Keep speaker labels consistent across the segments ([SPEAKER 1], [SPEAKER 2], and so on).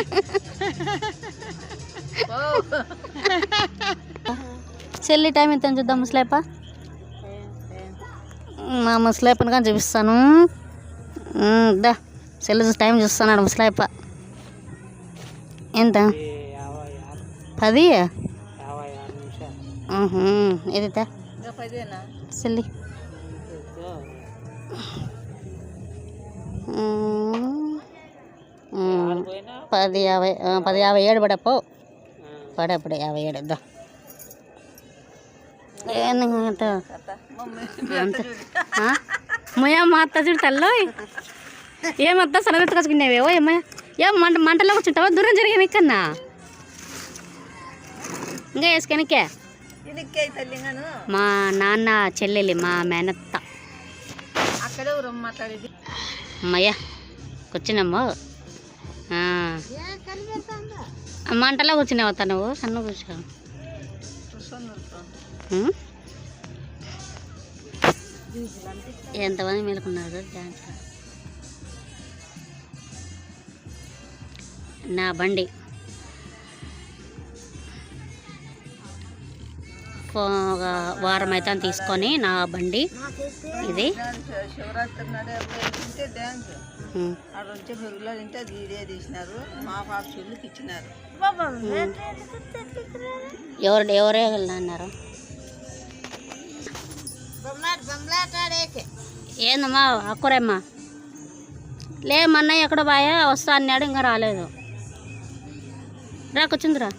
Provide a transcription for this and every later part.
[SPEAKER 1] చెల్లి టైం ఎంత చూద్దాం ముసలేప మా ముసలేపని కానీ చూపిస్తాను. దా చెల్లి టైం చూస్తున్నాడు ముసలేప ఎంత? పది? ఉహు, ఇది దా చెల్లి. పది యాభై పది యాభై ఏడు పడపో. పడప్పుడు యాభై ఏడు దా ఏంది అంత. అంత మయ మా అత్త చూడు తల్లో ఏమత్తా సరదెత్తుకొచ్చుకునేవేవో ఏమయ్య ఏం మంట మంటలో కూర్చుంటావా? దూరం జరిగాను ఇక్కడన్నా ఇంకా వేసుకెనకే మా నాన్న చెల్లెలి మా మేనత్త.
[SPEAKER 2] అక్కడే ఊరం మాట్లాడేది?
[SPEAKER 1] అమ్మయ్య కూర్చున్నాము. మంటలో కూర్చున్నావు అత్త నువ్వు? సన్న కూర్చో? ఎంతమంది మేలుకున్నారు? డాన్స్ నా బండి. ఒక వారం అయితే తీసుకొని నా బండి. ఇది.
[SPEAKER 2] శివరాత్రి ఆడ వచ్చే పెరుగులో తింటే అది వీడియో తీసినారు. మా పాప చెల్లికి ఇచ్చినారు.
[SPEAKER 1] ఎవరు ఎవరే అన్నారు? ఏందమ్మా అక్కురేమ్మా? లే మన్నయ్య ఎక్కడ బాయా? వస్తా అన్నాడు ఇంకా రాలేదు. రా కూర్చుందిరా.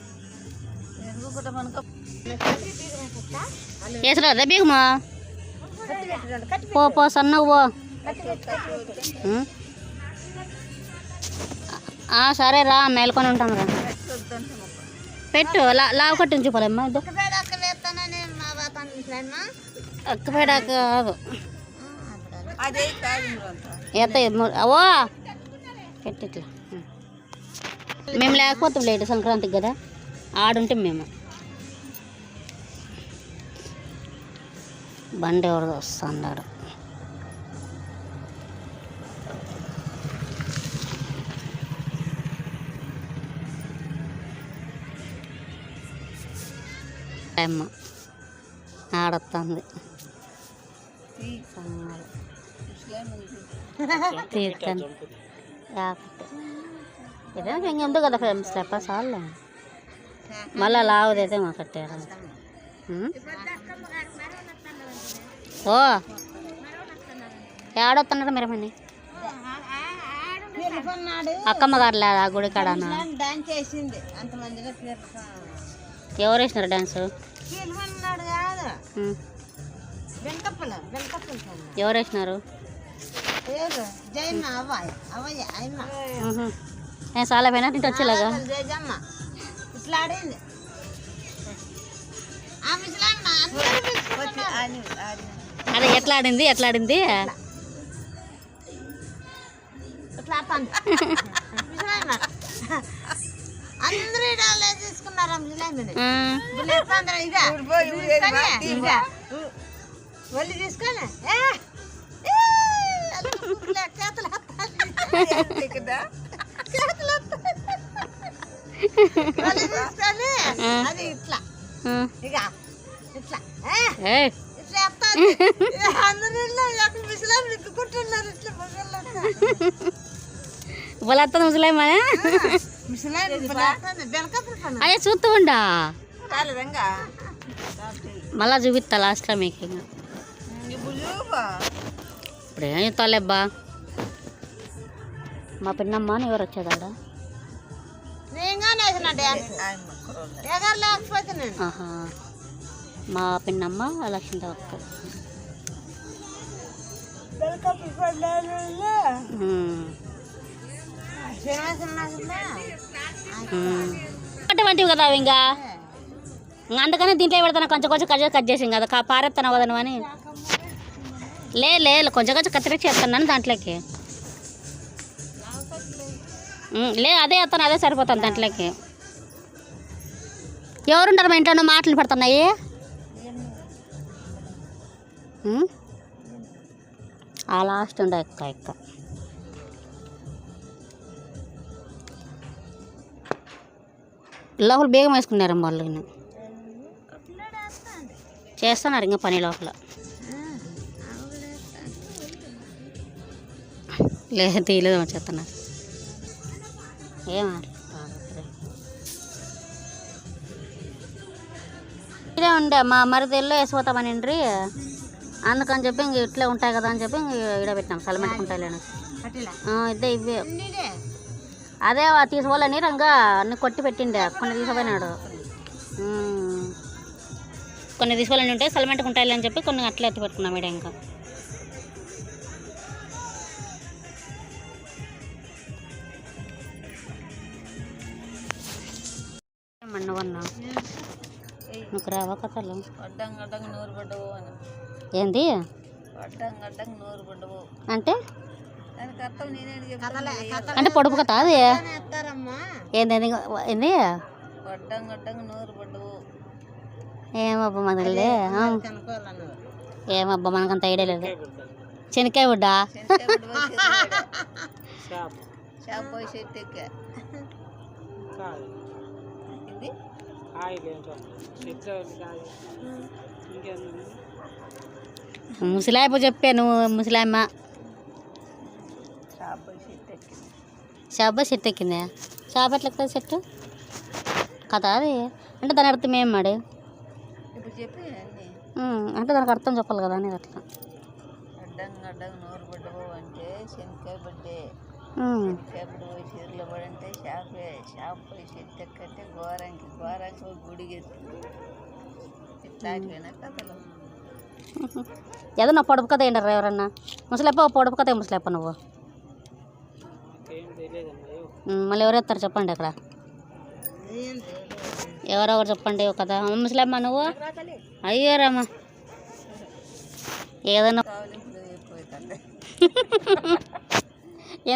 [SPEAKER 1] వేసరా బీగమా? పో పో పో. సరే రా మేల్కొని ఉంటాను రా. పెట్టు లా లావు కట్టించి చూపాలమ్మా ఇద్దరు అక్కపేడాక కాదు. ఓ పెట్టి ఇట్లా. మేము లేకపోతే లేటు సంక్రాంతికి కదా? ఆడుంటే మేము. బండి ఎవరిదో వస్తున్నాడు అమ్మ ఆడొస్తుంది లేకపోతే. ఇదే ఇంకెందుకు కదా ఫేమస్ లేప చాలు మళ్ళీ లావుదైతే మా కట్టారు? ఓ. ఏడొస్తున్నాడు మీరు మని అక్కమ్మ గారు లేదా గుడి
[SPEAKER 2] పిలుపు
[SPEAKER 1] ఎవరు వేసినారు డ్యాన్స్
[SPEAKER 2] పిలుపున్నాడు కాదు. వెంకప్పల వెంకప్పల
[SPEAKER 1] ఎవరు వేసినారు?
[SPEAKER 2] పేరు జయమ్మ అవ్వాయి అవ్వయ్య అయ్యమ్మ
[SPEAKER 1] ఉహు. నేను చాలా పోయినా తింటే వచ్చేలాగా.
[SPEAKER 2] ఇట్లా ఆడింది.
[SPEAKER 1] అదే ఎట్లా ఆడింది ఎట్లా ఆడింది.
[SPEAKER 2] అందరూ ఇడాలే తీసుకున్నారు. ఒళ్ళు తీసుకొని, అది ఇట్లా. ఇక ఇట్లా. ఇట్లా ఎత్తాలి. అందరూ ఇల్లు ఒక ముసలమ్మ ఎక్కుకుంటున్నారు ఇట్లా మగవాళ్ళంతా.
[SPEAKER 1] వాళ్ళ ముసలేమా
[SPEAKER 2] ముసలాయన ఇప్పుడు ఎత్తంది. వెనకప్పుడు పని.
[SPEAKER 1] అయ్యా చూస్తూ ఉండా
[SPEAKER 2] రాలేదంగా?
[SPEAKER 1] మళ్ళా చూపిస్తా లాస్ట్లో మీకు ఇంకా
[SPEAKER 2] ఇప్పుడు చూపా.
[SPEAKER 1] ఇప్పుడు ఏం చెప్తాలేబ్బా మా పిన్నమ్మ అని ఎవరు వచ్చేదాడ
[SPEAKER 2] నేనుగానే వేసిన డ్యాన్స్. ఎగర లేకపోతే నేను
[SPEAKER 1] ఆహా మా పిన్నమ్మ లక్ష్మీదేవి అక్క ఉమ్.
[SPEAKER 2] సినిమా సినిమా సినిమా
[SPEAKER 1] ఉమ్. అటువంటివి కదా అవి ఇంకా? అందుకని దీంట్లో పెడతాను కొంచెం కొంచెం కట్ కట్ చేసి కదా కా- పారేస్తాను వదను అని. లే లే కొంచెం కొంచెం కత్తిరించి చేస్తున్నాను దాంట్లోకి. లే అదే వేస్తాను అదే సరిపోతాను దాంట్లోకి. ఎవరుంటారు మా ఇంట్లో? మాటలు పడుతున్నాయి. ఆ లాస్ట్ ఉండే ఎక్క ఎక్క లోపల బేగం వేసుకున్నారమ్మ వాళ్ళు. చేస్తున్నారు ఇంకా పని లోపల. లేదు తీయలేదు చేస్తున్నారు ఏమా ఇదే ఉండే మా మరిదిల్లో వేసిపోతామని అందుకని చెప్పి ఇంక ఇట్లే ఉంటాయి కదా అని చెప్పి ఇంక ఈడ పెట్టినాం. సలమెట్టుకుంటాయి లేని ఇదే ఇవే. అదే తీసుకోవాలని రంగా అన్ని కొట్టి పెట్టిండే కొన్ని తీసుకుపోయినాడు. కొన్ని తీసుకోవాలని ఉంటే సలమెంట్ ఉంటాయి అని చెప్పి కొన్ని అట్లే ఎత్తి పెట్టుకున్నాం ఈడ ఇంకా. మన్నవన్నా నీకు రావా కథలు? ఏంది? అంటే? అంటే పొడుపు కథ అది? ఏంది ఏంది ఏమబ్బా మనలే ఏమబ్బా మనకంత ఐడియా లేదు. శనక్కాయ బుడ్డా? ముసలాయపు చెప్పాను ముసలాయమ్మ. షాబా చెట్టు ఎక్కిందా షాప్ ఎట్లా ఎక్కుతుంది చెట్టు కదా అది అంటే దాని అర్థం ఏం మాడి
[SPEAKER 2] ఇప్పుడు చెప్పి అన్ని
[SPEAKER 1] ఉమ్, అంటే దానికి అర్థం చెప్పాలి కదా అనేది అట్లా
[SPEAKER 2] అడ్డం అడ్డం నూరు పడ్డవు అంటే శనక్కాయ పడ్డే
[SPEAKER 1] ఉమ్,
[SPEAKER 2] శనక్కాయ పడి పోయి చీరలు పడంటే షాపే షాప్ పోయి చెట్టు ఎక్కంటే ఘోరానికి ఘోరానికి పోయి గుడికి ఇట్లాంటివేనా కథలు
[SPEAKER 1] ఏదో నా పొడుపు కథ ఏంటారు ఎవరన్నా ముసలేప్ప పొడుపు కథ ముసలేప్ప నువ్వు ఉమ్, మళ్ళీ ఎవరు ఎత్తారు చెప్పండి అక్కడ. ఎవరో ఒకరు చెప్పండి ఒక కథ. అమ్మ ముసలేమ్మ నువ్వు? అయ్యారమ్మా ఏదన్నా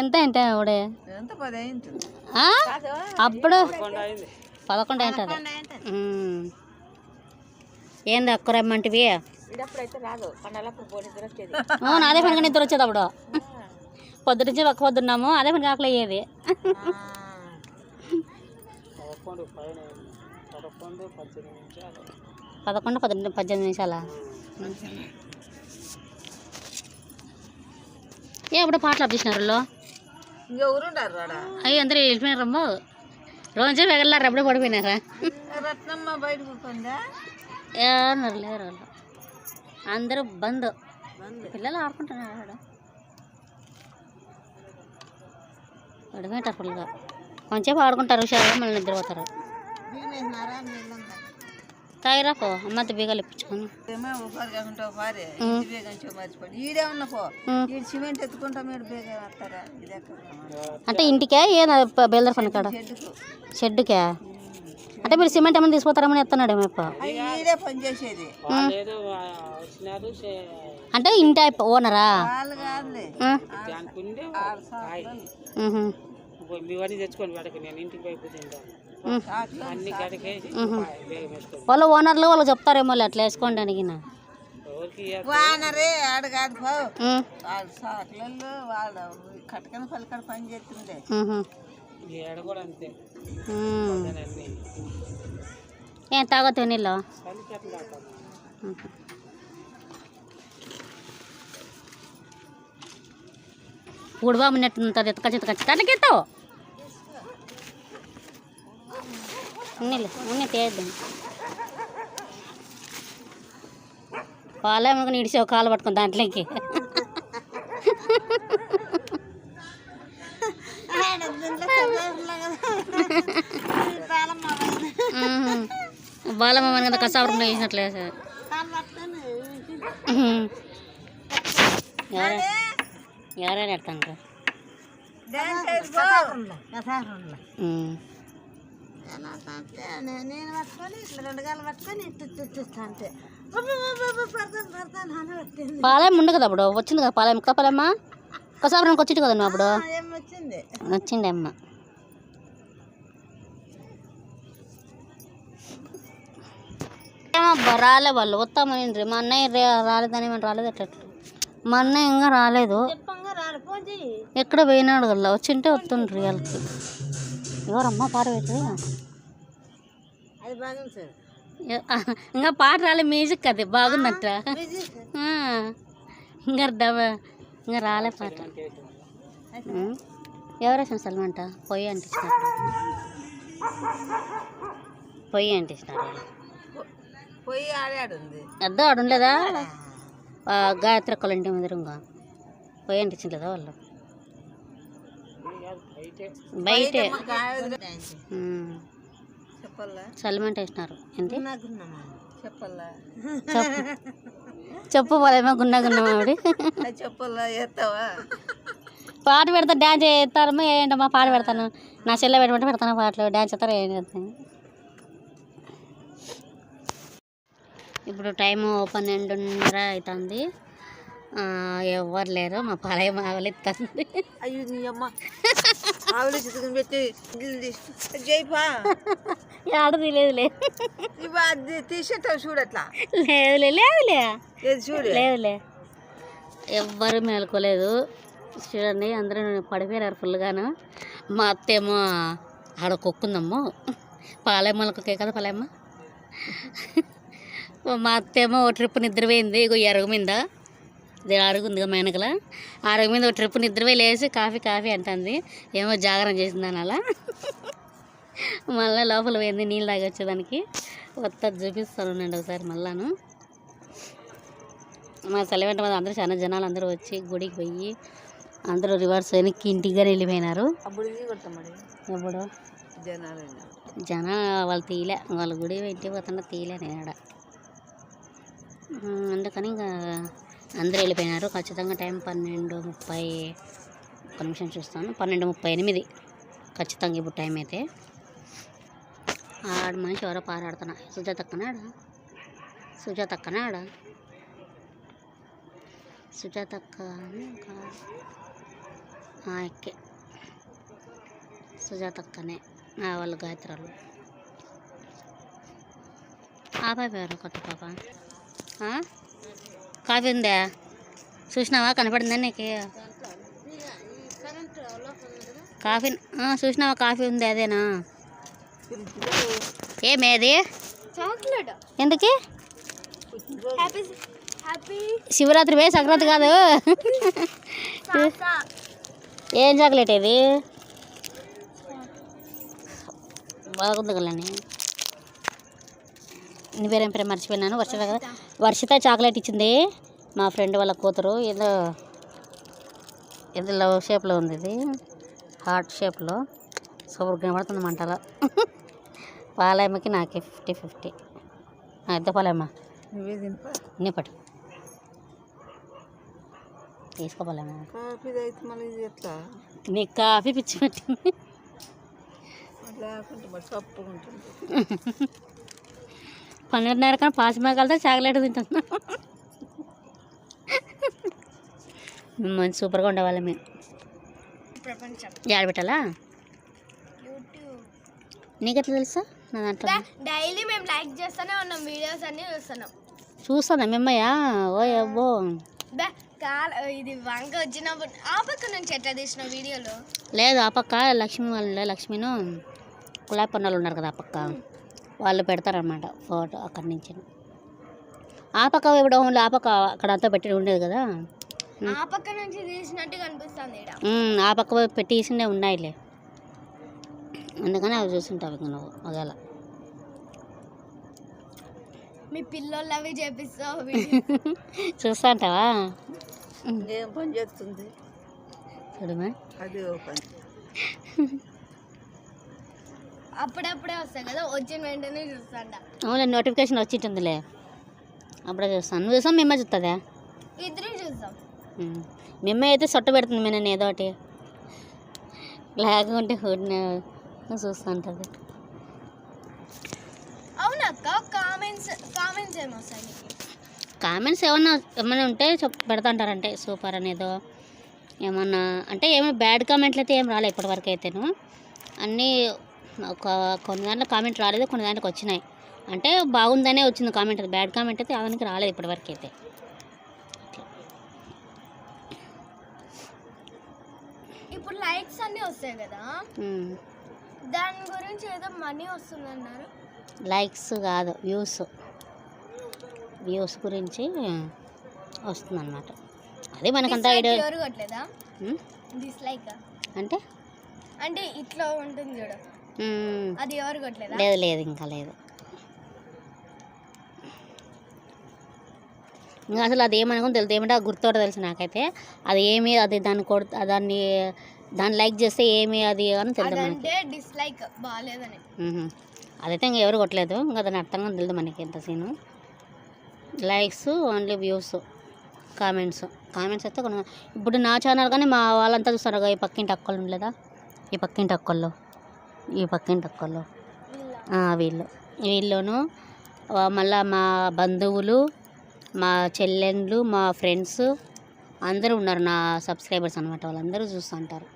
[SPEAKER 1] ఎంత అంటే ఆవిడే? అప్పుడు? పదకొండు అవుతుంది ఏంది అక్క రమ్మంటివి?
[SPEAKER 2] ఇప్పుడైతే రాదు. పండాలప్పుడు పోలీసులు వచ్చేది.
[SPEAKER 1] అవును అదే పనిగా నిద్ర వచ్చేది అప్పుడు. పొద్దు నుంచి ఒక్క పొద్దున్నాము అదే పని కాకలే అయ్యేది. పదకొండు పద్దెనిమిది పద్దెనిమిది నిమిషాలా? ఏ అప్పుడు పాటలు అప్పించినారు అయ్యి అందరూ వెళ్ళిపోయినారమ్మో రోజే వెగలారు అప్పుడే పడిపోయినారా?
[SPEAKER 2] రత్నమ్మ బయట
[SPEAKER 1] ఏమన్నారు లేరు వాళ్ళు. అందరూ బంద్. పిల్లలు ఆడుకుంటున్నారు ఆడ పడిపోయింటారు ఫుల్గా కొంచెంసేపు ఆడుకుంటారు హుషారుగా మళ్ళీ నిద్రపోతారు.
[SPEAKER 2] నీళ్ళంతా
[SPEAKER 1] తాగిరాకో అమ్మతో బీగాలు ఇప్పించుకొని.
[SPEAKER 2] పో.
[SPEAKER 1] అంటే ఇంటికే? ఏం బేల్దర్ పని కాడ షెడ్డుకే. అంటే మీరు సిమెంట్ ఏమైనా తీసుకుపోతారని
[SPEAKER 2] చేసేది.
[SPEAKER 1] అంటే ఇంటి అయిపో ఓనరా?
[SPEAKER 2] వాళ్ళు
[SPEAKER 1] ఓనర్లు వాళ్ళు చెప్తారేమో అట్లా వేసుకోండి అడిగిన.
[SPEAKER 2] వానరే ఆడగాదు. వాళ్ళ వాళ్ళ పలకడ పని చేస్తుండే.
[SPEAKER 3] ఏడ కూడా అంతే.
[SPEAKER 1] మ్.
[SPEAKER 3] అన్ని
[SPEAKER 1] ఏం తాగొద్దు నీళ్ళు. ఊడుబా ఉన్నట్టుంటుంది ఎత్తుకొచ్చి ఎత్తుకొచ్చి దాంట్లోకెత్తావు ఉన్నీళ్ళు ఉన్ని తేద్దాం. పాలేమో ఇడిచావు కాలు పట్టుకుని దాంట్లోకి. బాలమ్మ మన కదా. కసావరం వేసినట్లే ఎవరే? ఎవరైనా ఎడతాను
[SPEAKER 2] నేను పట్టుకొని ఇట్లా రెండు గాలు పట్టుకొని ఇట్టు ఇట్టిస్తా అంతే. పడతాను పడతాను అని పట్టింది.
[SPEAKER 1] పాలెం ఉండు కదా అప్పుడు. వచ్చింది కదా పాలెం. కదా పాలెమ్మ? కసావరానికి వచ్చింది కదా నువ్వు అప్పుడు?
[SPEAKER 2] వచ్చింది.
[SPEAKER 1] అమ్మ. ఏమబ్బా రాలే వాళ్ళు. వస్తామని మా అన్నయ్య రాలేదని మేము రాలేదు మా అన్నయ్య ఇంకా రాలేదు. ఎక్కడ పోయినాడు కదా వచ్చింటే వస్తుండ్రు వాళ్ళకి ఎవరమ్మా
[SPEAKER 2] బాగుంది సార్.
[SPEAKER 1] ఇంకా పాట రాలే మ్యూజిక్ అది. బాగుందంట. ఇంకా ఇంకా రాలే పాట. ఉం. ఎవరు వేసిన సల్మంట పొయ్యి అంటించినట్టు పొయ్యి అంటించినారు
[SPEAKER 2] పోయి ఆడాడు ఉంది.
[SPEAKER 1] అద్దో ఆడు ఉండలేదా? ఆ, గాయత్రి అక్కల ఇంటి ఎదురుగా పొయ్యి అంటించలేదా వాళ్ళు? బయటే. సల్మంట వేసినారు
[SPEAKER 2] నాకున్నామా చెప్పల్లా
[SPEAKER 1] చెప్పు పోలేమో గున్నా గున్నా ఆవిడ?
[SPEAKER 2] ఎత్తావా
[SPEAKER 1] పాట పెడతా డ్యాన్స్ చేస్తారమ్మా ఏంటమ్మా పాట పెడతాను? నా చెల్లె పెట్టమంటే పెడతాను పాటలు డ్యాన్స్ చేస్తారు ఏం చేస్తాను? ఇప్పుడు టైం పన్నెండున్నర అవుతుంది ఆ, ఎవ్వరు లేరు మా పాలయ్య మావలు ఇస్తుంది
[SPEAKER 2] అయ్యో నీ అమ్మ. ఆవిడ పెట్టి జైపా
[SPEAKER 1] ఆడ తీలేదులే
[SPEAKER 2] ఇవి అది తీసేటావు చూడట్లా
[SPEAKER 1] లేదులే లేదులే లేదులే ఎవ్వరు మేలుకోలేదు. చూడండి అందరూ పడిపోయారు ఫుల్గాను మా అత్తేమో ఆడ కుక్కుందమ్మో. పాలెమ్మలకే కదా పాలెమ్మ. మా అత్తేమో ఓ ట్రిప్ నిద్రపోయింది ఇగో ఈ అరుగు మీద. ఇది అరుగు ఉంది కదా మేనకల అరుగు మీద ఓ ట్రిప్ నిద్రపోయి లేచి కాఫీ కాఫీ అంటుంది. ఏమో జాగరణ చేసిందని అలా మళ్ళీ లోపల పోయింది నీళ్ళు తాగి వచ్చేదానికి కొత్త చూపిస్తాను నేను ఒకసారి మళ్ళాను. మా సెలవెంట మీద అందరూ చాలా జనాలు అందరూ వచ్చి గుడికి పోయి అందరూ రివర్స్ వెనక్కి ఇంటికి కానీ వెళ్ళిపోయినారు ఎప్పుడు?
[SPEAKER 2] జనాలు
[SPEAKER 1] జన వాళ్ళు తీయలే. వాళ్ళ గుడి ఇంటికి పోతుంటే తీయలే నేను అందుకని ఇంకా అందరూ వెళ్ళిపోయినారు. ఖచ్చితంగా టైం పన్నెండు ముప్పై ఒక నిమిషం చూస్తాను. పన్నెండు ముప్పై ఎనిమిది. ఖచ్చితంగా ఇప్పుడు టైం అయితే. ఆడ మనిషి ఎవరో పారాడుతున్నా. సుజాత అక్కనాడా? సుజాత అక్కనాడా? సుజాత అక్క అని ఎక్కే సుజాత అక్కనే. ఆ, వాళ్ళు గాయత్రాలు. ఆ పాప ఎవరు? కొత్త పాప కాఫీ ఉందా? చూసినావా? కనపడిందా నీకు? కాఫీ చూసినావా? కాఫీ ఉంది అదేనా? ఏమేది
[SPEAKER 2] చాక్లెట్.
[SPEAKER 1] ఎందుకు? శివరాత్రి వే సంక్రాంతి కాదు. ఏం చాక్లెట్ ఇది? బాగుంది కదండి నీ పేరేం పేరు? మర్చిపోయినాను. వర్షిత కదా. వర్షిత చాక్లెట్ ఇచ్చింది మా ఫ్రెండ్ వాళ్ళ కూతురు. ఏదో ఏదో లవ్ షేప్లో ఉంది ఇది. హార్ట్ షేప్లో. సూపర్ కనబడుతుంది మంటలో పాలమ్మకి నాకే ఫిఫ్టీ ఫిఫ్టీ. ఇద్ద పాలమ్మ.
[SPEAKER 2] నువ్వే తినిపా.
[SPEAKER 1] నీ పట్టు. తీసుకోపాలమ్మ నీకు కాఫీ పిచ్చి పెట్టింది. పన్నెండున్నర కానీ పాసిమాకాలతో చాక్లెట్ తింటున్నా. మంచి సూపర్గా ఉండేవాళ్ళం మేము
[SPEAKER 2] ప్రపంచం.
[SPEAKER 1] యాడ పెట్టాలా?
[SPEAKER 2] యూట్యూబ్
[SPEAKER 1] నీకెట్లా తెలుసా? నా దాంట్లో
[SPEAKER 2] డైలీ మేము లైక్ చేస్తూనే ఉన్నాం వీడియోస్ అన్ని చూస్తున్నాం.
[SPEAKER 1] చూస్తానా మిమ్మయ్యా? ఓ అబ్బో.
[SPEAKER 2] ఇది వంక వచ్చినప్పుడు ఆ పక్క నుంచి ఎట్లా తీసిన వీడియోలో?
[SPEAKER 1] లేదు ఆ పక్క లక్ష్మి వాళ్ళు లక్ష్మిను కుళాయి పన్నులు ఉన్నారు కదా ఆ పక్క. వాళ్ళు పెడతారనమాట ఫోటో అక్కడి నుంచి. ఆ పక్క ఇప్పుడు ఆ పక్క అక్కడ అంతా పెట్టి ఉండేది కదా.
[SPEAKER 2] ఆ పక్క నుంచి తీసినట్టు కనిపిస్తుంది
[SPEAKER 1] ఆ పక్క పెట్టేసిండే ఉన్నాయిలే. అందుకని అవి చూస్తుంటావు ఇంక నువ్వు ఒకవేళ.
[SPEAKER 2] మీ పిల్లలు అవి చేపిస్తావు
[SPEAKER 1] చూస్తా అంటావా
[SPEAKER 2] ఏం పని చేస్తుంది.
[SPEAKER 1] చూడమా
[SPEAKER 2] అది పని. అప్పుడప్పుడే వస్తాయి కదా వచ్చిన వెంటనే చూస్తాంట.
[SPEAKER 1] అవునులే నోటిఫికేషన్ వచ్చింటుందిలే అప్పుడే చూస్తాను నువ్వు చూసావు మిమ్మ చూస్తుందా
[SPEAKER 2] ఇద్దరు చూస్తాం.
[SPEAKER 1] మిమ్మ అయితే సొట్ట పెడుతుంది మీ నేను ఏదో ఒకటి. లేకుంటే చూస్తూ ఉంటుంది
[SPEAKER 2] అవునక్క కామెంట్స్ కామెంట్స్ ఏమొస్తాయి నీకు.
[SPEAKER 1] కామెంట్స్ ఏమన్నా ఏమైనా ఉంటే చెప్ పెడతాంటారంటే సూపర్ అనేదో. ఏమన్నా అంటే ఏమో బ్యాడ్ కామెంట్లు అయితే ఏం రాలేదు ఇప్పటివరకు అయితేను. అన్నీ ఒక కొన్ని దాంట్లో కామెంట్ రాలేదు కొన్ని దాంట్లోకి వచ్చినాయి. అంటే బాగుందనే వచ్చింది కామెంట్ బ్యాడ్ కామెంట్ అయితే అవనికి రాలేదు ఇప్పటివరకు అయితే.
[SPEAKER 2] ఇప్పుడు లైక్స్ అన్నీ వస్తాయి కదా. దాని గురించి ఏదో మనీ వస్తుందన్నారు.
[SPEAKER 1] లైక్స్ కాదు వ్యూస్. వ్యూస్ గురించి వస్తుంది అనమాట అదే మనకంతా ఐడియా
[SPEAKER 4] కొట్టలేదా? డిస్లైక్
[SPEAKER 1] అంటే?
[SPEAKER 4] అంటే ఇట్లా ఉంటుంది చూడు. అది ఎవరు కొట్టలేదా?
[SPEAKER 1] లేదు లేదు ఇంకా లేదు. ఇంకా అసలు అది ఏమనుకుని తెలుసు ఏమంటే గుర్తోట తెలుసు నాకైతే. అది ఏమి అది దాన్ని కొడు దాన్ని దాన్ని లైక్ చేస్తే ఏమి అది అని తెలుసు మనకి.
[SPEAKER 4] డిస్లైక్ బాగాలేదని.
[SPEAKER 1] అదైతే ఇంకా ఎవరు కొట్టలేదు. ఇంకా దాని అర్థంగా తెలియదు మనకి ఎంత scene likes only views comments comments అయితే కొన్ని ఇప్పుడు నా ఛానల్ కానీ మా వాళ్ళంతా చూస్తారు ఈ పక్కింటి అక్కలు ఉండలేదా? ఈ పక్కింటి అక్కల్లో ఈ పక్కింటి అక్కల్లో వీళ్ళు. వీళ్ళను మళ్ళా మా బంధువులు మా చెల్లెండ్లు మా ఫ్రెండ్స్ అందరూ ఉన్నారు నా సబ్స్క్రైబర్స్ అనమాట వాళ్ళందరూ చూస్తుంటారు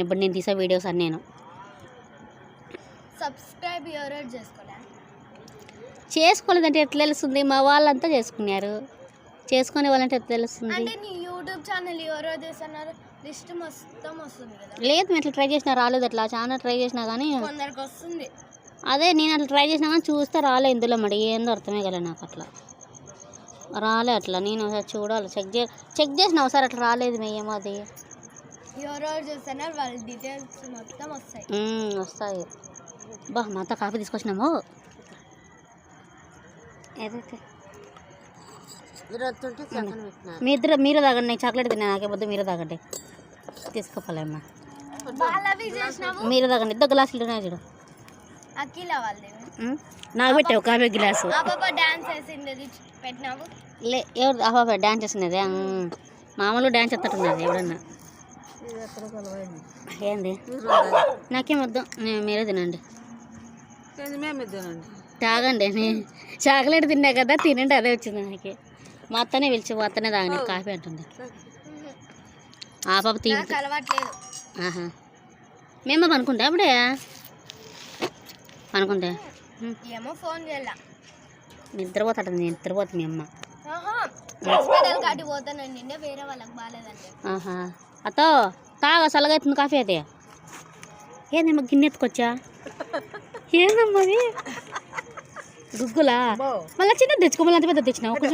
[SPEAKER 1] ఇప్పుడు నేను తీసే వీడియోస్ అన్నీ నేను.
[SPEAKER 4] సబ్స్క్రైబ్ ఎవరో చేసుకోలే?
[SPEAKER 1] చేసుకోలేదంటే ఎట్లా తెలుస్తుంది? మా వాళ్ళంతా చేసుకున్నారు. చేసుకునే వాళ్ళంటే ఎట్లా తెలుస్తుంది?
[SPEAKER 4] అంటే నీ యూట్యూబ్ ఛానల్ ఎవరో చేస్తున్నారు? లిస్ట్ మొత్తం వస్తుంది కదా.
[SPEAKER 1] లేదు మేము అట్లా ట్రై చేసినా రాలేదు. అట్లా చాలా ట్రై చేసినా కానీ
[SPEAKER 4] కొందరికి వస్తుంది.
[SPEAKER 1] అదే నేను అట్లా ట్రై చేసినా కానీ చూస్తే రాలే ఇందులో మరి. ఏందో అర్థమే కదా నాకు అట్లా. రాలే అట్లా. నేను ఒకసారి చూడాలి. చెక్ చే చెక్ చేసిన ఒకసారి అట్లా రాలేదు మేమో అది.
[SPEAKER 4] ఎవరెవరు చేస్తున్నారు వాళ్ళ డీటెయిల్స్ మొత్తం వస్తాయి.
[SPEAKER 1] బా మా అత్త కాఫీ తీసుకొచ్చినాము. ఏదైతే? మీ ఇద్దరు మీరే తాగండి చాక్లెట్ తిన్నా నాకే వద్దు మీరే తాగండి. తీసుకోపోలేమ్మా. మీరే తాగండి ఇద్దరు గ్లాసులు ఉన్నాయి చూడు? నాకు పెట్టావు కాఫీ గ్లాసు.
[SPEAKER 4] ఆ డాన్స్
[SPEAKER 1] లే ఎవరు ఆహా డ్యాన్స్ చేస్తున్నది మామూలు డ్యాన్స్ ఎత్తట్టున్నది ఎవడన్నా ఏంది? నాకేం వద్దు. నే- మీరే తినండి. తాగండి. చాక్లెట్ తిన్నా కదా తినండి అదే వచ్చింది నాకు. మా అత్తనే పిలిచి మా అత్తనే తాగని కాఫీ అంటుంది. ఆ పాప తీ ఆహా. మేము పనుకుంటా అప్పుడే పనుకుంటే? ఉమ్,
[SPEAKER 4] ఏమో ఫోన్ చేయాల.
[SPEAKER 1] నిద్రపోతాడు నేను నిద్రపోతుంది మీ అమ్మ.
[SPEAKER 4] హాస్పిటల్ కాటి పోతాను నిన్నే వేరే వాళ్ళకి బాగాలేదండి.
[SPEAKER 1] ఆహా. అత్తో తాగా చల్లగైతుంది కాఫీ అయితే. ఏందమ్మా గిన్నె ఎత్తుకొచ్చా? ఏందమ్మా అది? గుగ్గులా? మళ్ళీ చిన్న తెచ్చుకో మళ్ళీ అంత పెద్ద తెచ్చినావు? ఒక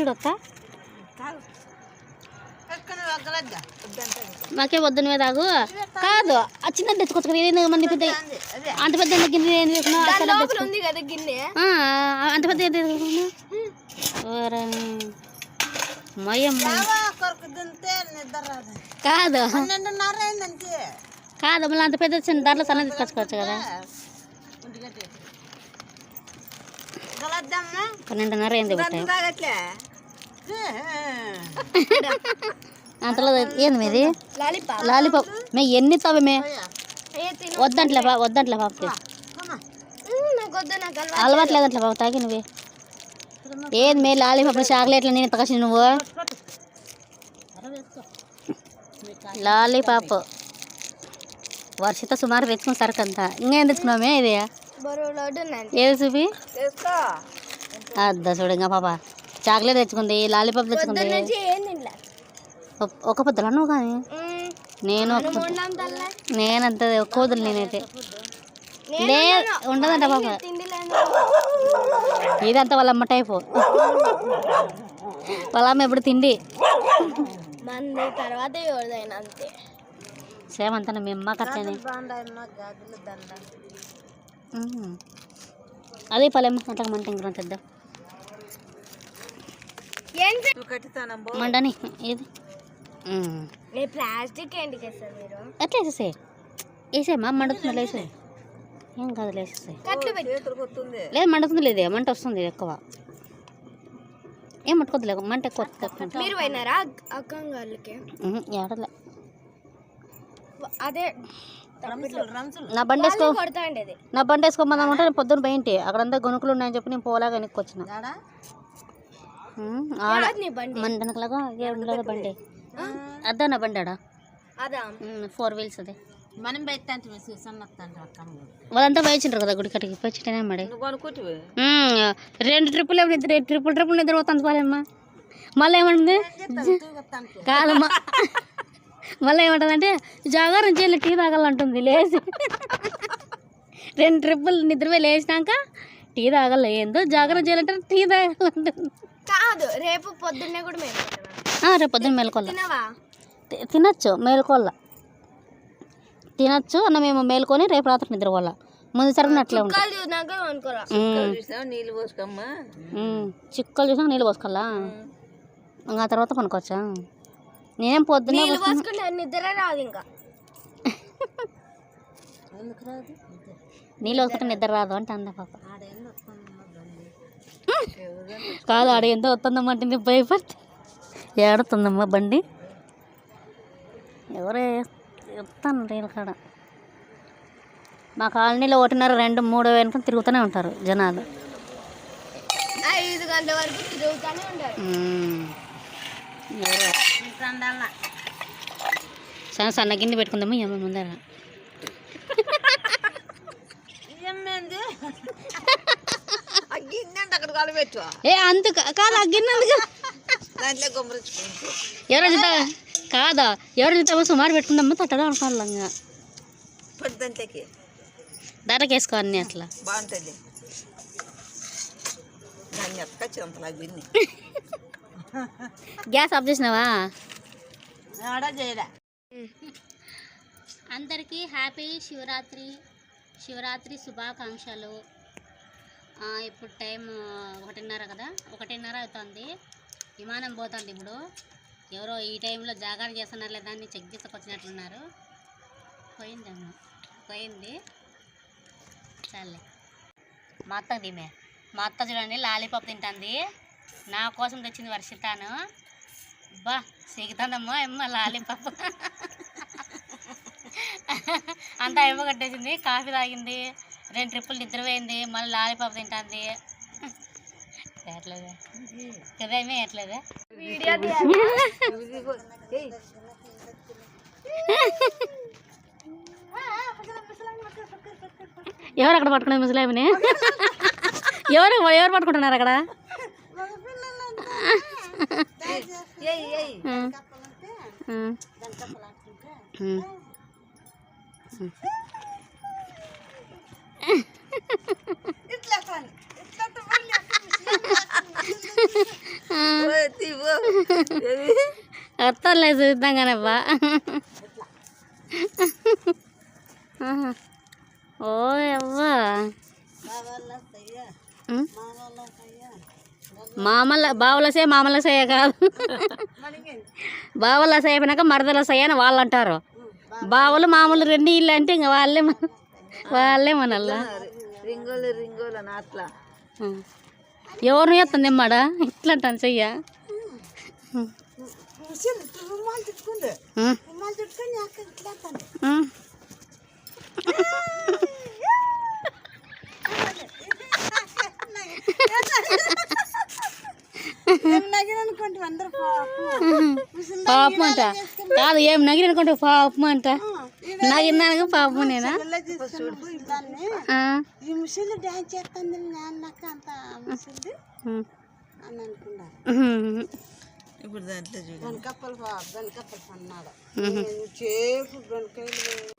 [SPEAKER 2] వగ్గలద్దా
[SPEAKER 1] మాకే వద్దు నువ్వే తాగు. కాదు ఆ చిన్న తెచ్చుకోవచ్చు కదా మంది పెద్ద అంత పెద్ద గిన్నె ఏం ఆ, అంత పెద్ద కాదు. కాదు మళ్ళీ అంత పెద్ద చిన్న దాంట్లో సన్న తీసుకొచ్చుకోవచ్చు కదా. పన్నెండున్నర ఏంది అంతలో ఏంది మీది?
[SPEAKER 4] లాలిపాప్.
[SPEAKER 1] మే ఎన్ని తవ్వ మే? వద్దంట్లే బా వద్దంట్లే బాబుకి
[SPEAKER 4] ఉమ్, నాకు వద్దు నాకు అలవాటు
[SPEAKER 1] అలవాటు లేదంట్లే బాబు తాగి నువ్వే. ఏది మే లాలీపాప్ చాక్లెట్లు నేను కసి నువ్వు? లాలీపాప్. వర్షిత సుమారు తెచ్చుకున్న సరుకు అంతా. ఇంకేం తెచ్చుకున్నామే ఇది? ఏది చూపి? అద్దా చూడు ఇంకా పాప. చాక్లెట్ తెచ్చుకుంది లాలీపాప్ తెచ్చుకుంది.
[SPEAKER 4] ఏం
[SPEAKER 1] ఒక- ఒక పొద్దులు నువ్వు కానీ. నేను ఒక పొద్దు-
[SPEAKER 4] ఉండాం తల్లే.
[SPEAKER 1] నేనంత ఎక్కువ వదులు నేనైతే. లే ఉండదంట
[SPEAKER 4] లేదు
[SPEAKER 1] ఇదంతా వాళ్ళ అమ్మ టైపు. వాళ్ళ అమ్మ ఎప్పుడు తిండి?
[SPEAKER 4] మంది తర్వాత ఎవరిదైనా అంతే.
[SPEAKER 1] సేమ్ అంతా మీ అమ్మ కట్టని అదే పల్లెమ్మ అట్లా మంట ఇంకా తెద్దాం మండని ఏది?
[SPEAKER 4] ప్లాస్టిక్
[SPEAKER 1] ఎట్లా వేసేసే వేసేమ్మా మండుతుంది లేసే ఏం కాదు లేసేసే
[SPEAKER 4] కట్లు పెట్టి.
[SPEAKER 2] చేతులు కొత్తుంది
[SPEAKER 1] లేదు మండుతుంది లేదే మంట వస్తుంది ఎక్కువ. ఏం ముట్టుకోద్దు లేదు మంట ఎక్కువ.
[SPEAKER 4] మీరు పోయినారా అక్కం వాళ్ళకి
[SPEAKER 1] ఉహు, ఏడలే
[SPEAKER 4] అదే.
[SPEAKER 1] నా బండి వేసుకో. నా బండి వేసుకోమన్నా ఉంటే నేను పొద్దున్న పోయింటి అక్కడంతా గొనుకులు ఉన్నాయని చెప్పి నేను పోలాగా వెనక్కి వచ్చిన మన వెనకలాగా ఏ ఉండదు బండి. అద్దా నా బండి ఆడ?
[SPEAKER 4] అదా.
[SPEAKER 1] ఫోర్ వీల్స్ అదే.
[SPEAKER 2] మనం సన్నత్తంటే
[SPEAKER 1] వాళ్ళంతా పోయించారు కదా గుడి కట్టికి
[SPEAKER 2] కొనుక్కుంటివి?
[SPEAKER 1] ఉమ్, రెండు ట్రిప్పులు నిద్ర ట్రిపుల్ ట్రిపుల్ నిద్ర పోతాను పోలేమ్మా మళ్ళీ ఏమంటుంది? కాదమ్మా. మళ్ళీ ఏమంటుందంటే జాగారం చేయలే టీ తాగాలంటుంది లేచి. రెండు ట్రిప్పులు నిద్రపోయి లేచినాక టీ తాగలే ఏందో జాగ్రత్త చేయాలంటే టీ తాగాలంటుంది.
[SPEAKER 4] కాదు రేపు పొద్దున్నే కూడా
[SPEAKER 1] ఆ, రేపు పొద్దున్న మేలుకోవాల తినచ్చు మేలుకోవాల తినచ్చు అన్న మేము మేలుకొని రేపు రాత్రి నిద్రపోవాల. ముందు సరుకుని అట్లే చిక్కలు చూసినా నీళ్ళు పోసుకోవాలా? ఇంకా ఆ తర్వాత పనుకోవచ్చా? నేనేం పొద్దున్నే
[SPEAKER 4] నీళ్ళు పోసుకుంటే నిద్ర రాదు ఇంకా.
[SPEAKER 1] నీళ్ళు పోసుకుంటే నిద్ర రాదు అంటే అంద పాప. కాదు ఆడ ఎంత వస్తుందమ్మా అంటే భయపడి ఏడుతుందమ్మా బండి. ఎవరే? చెప్తాను రీల్ కాడ. మా కాలనీలో ఒకటిన్నర రెండు మూడు వెనుక తిరుగుతూనే ఉంటారు జనాలు.
[SPEAKER 4] ఐదు గంటల వరకు తిరుగుతూనే ఉంటారు.
[SPEAKER 1] ఎవరో. సన్న గిన్నె పెట్టుకుందాము? ఏమో ముందర. ఏ అంత కాదు
[SPEAKER 2] గుమ్మరించుకుంటూ
[SPEAKER 1] ఎవరో కాదా? ఎవరో చూద్దామో సుమారు పెట్టుకుందామో తట్టడం అనుకోవాలంగా
[SPEAKER 2] దాంట్లోకి
[SPEAKER 1] దాటకి వేసుకో అన్నీ అట్లా.
[SPEAKER 2] బాగుంటుంది.
[SPEAKER 1] గ్యాస్ ఆఫ్ చేసినావా? అందరికీ హ్యాపీ శివరాత్రి శివరాత్రి శుభాకాంక్షలు. ఇప్పుడు టైం ఒకటిన్నర కదా? ఒకటిన్నర అవుతుంది. విమానం పోతుంది ఇప్పుడు. ఎవరో ఈ టైంలో జాగారం చేస్తున్నారు లేదా అని చెక్ చేసుకొచ్చినట్లున్నారు పోయిందేమో పోయింది. చాలే మా అత్త దీమే మా అత్త చూడండి లాలీపాప్ తింటుంది. నా కోసం తెచ్చింది వర్షితాను. బా సిగుతుందమ్మా అమ్మ లాలీపాప్. అంతా ఇవ్వగట్టేసింది కట్టేసింది. కాఫీ తాగింది. రెండు ట్రిప్పులు నిద్రపోయింది. మళ్ళీ లాలీపాప్ తింటుంది. ఎట్లేదే కదేమే ఎట్లేదే
[SPEAKER 4] వీడియో
[SPEAKER 1] ఎవరు అక్కడ పట్టుకునే ముసలామిని ఎవరు ఎవరు పట్టుకుంటున్నారు అక్కడ.
[SPEAKER 2] ఇట్లా తీవో
[SPEAKER 1] వస్తానులే చూద్దాం కానబ్బా. ఓ అవ్వా? మామల బావుల సే మామల సే కాదు. బావుల సే అయిపోయినాక మరదల సే అని వాళ్ళు అంటారు బావులు మామూలు రెండు ఇల్లు అంటే ఇంకా వాళ్ళే వాళ్ళే మనల్లా.
[SPEAKER 2] రింగోలు రింగోలు అని అట్లా.
[SPEAKER 1] ఉం. ఎవరిని ఎత్తుంది ఎమ్మాడ ఇట్లా అంటాను చెయ్య. పాపం అంట. కాదు ఏం నగిరి అనుకుంటే పాపం అంట. నగిరినాక పాపం నేనా?
[SPEAKER 2] దాన్ని
[SPEAKER 1] ఆ.
[SPEAKER 2] ఈ ముసలి డాన్స్ చేస్తుంది నాన్నక అంత ముసలి
[SPEAKER 1] ఉం.
[SPEAKER 2] అని అనుకున్నారు.
[SPEAKER 1] ఉం.
[SPEAKER 2] ఇప్పుడు దాంట్లో చూడు. వెనకప్పలు వెనకప్పలు అన్నాడు చేపు వెనకాయలు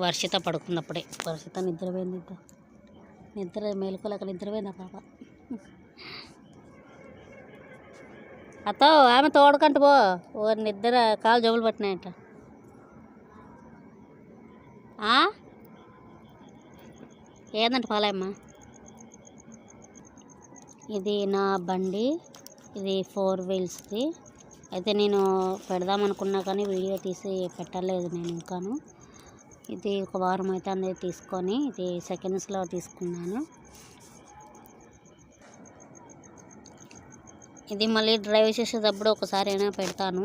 [SPEAKER 1] వర్షిత పడుకున్నప్పుడే. వర్షిత నిద్రపోయింది. నిద్ర మేలుకోలేక నిద్రపోయింది పాప? అత్తో ఆమె తోడకంట పో. ఓ నిద్ర కాలు జబ్బులు పట్టినాయంట. ఆ? ఏందంట పాలయమ్మ? ఇది నా బండి ఇది ఫోర్ వీల్స్ది. అయితే నేను పెడదామనుకున్నా కానీ వీడియో తీసి పెట్టలేదు నేను ఇంకాను. ఇది ఒక వారం అయితే అనేది తీసుకొని ఇది సెకండ్స్లో తీసుకున్నాను. ఇది మళ్ళీ డ్రైవ్ చేసేటప్పుడు ఒకసారి అయినా పెడతాను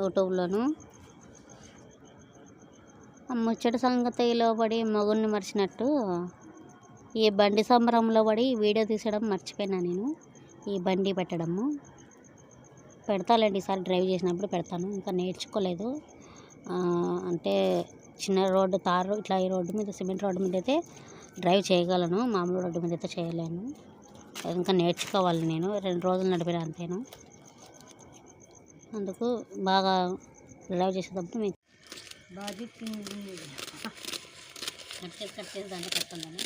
[SPEAKER 1] యూట్యూబ్లోను. ముచ్చట సంగతిలో పడి మగుడిని మర్చినట్టు ఈ బండి సంబరంలో పడి వీడియో తీసడం మర్చిపోయినా నేను ఈ బండి పెట్టడము. పెడతాలేండి ఈసారి డ్రైవ్ చేసినప్పుడు పెడతాను ఇంకా నేర్చుకోలేదు. అంటే చిన్న రోడ్డు తారు ఇట్లా ఈ రోడ్డు మీద సిమెంట్ రోడ్డు మీద అయితే డ్రైవ్ చేయగలను మామూలు రోడ్డు మీద అయితే చేయలేను. ఇంకా నేర్చుకోవాలి నేను. రెండు రోజులు నడిపిన అంతేను? అందుకు బాగా లైవ్ చేసేటప్పుడు మీకు
[SPEAKER 2] బాగా
[SPEAKER 1] కట్ చేసి కట్ చేసి దాంట్లో పెడుతున్నాను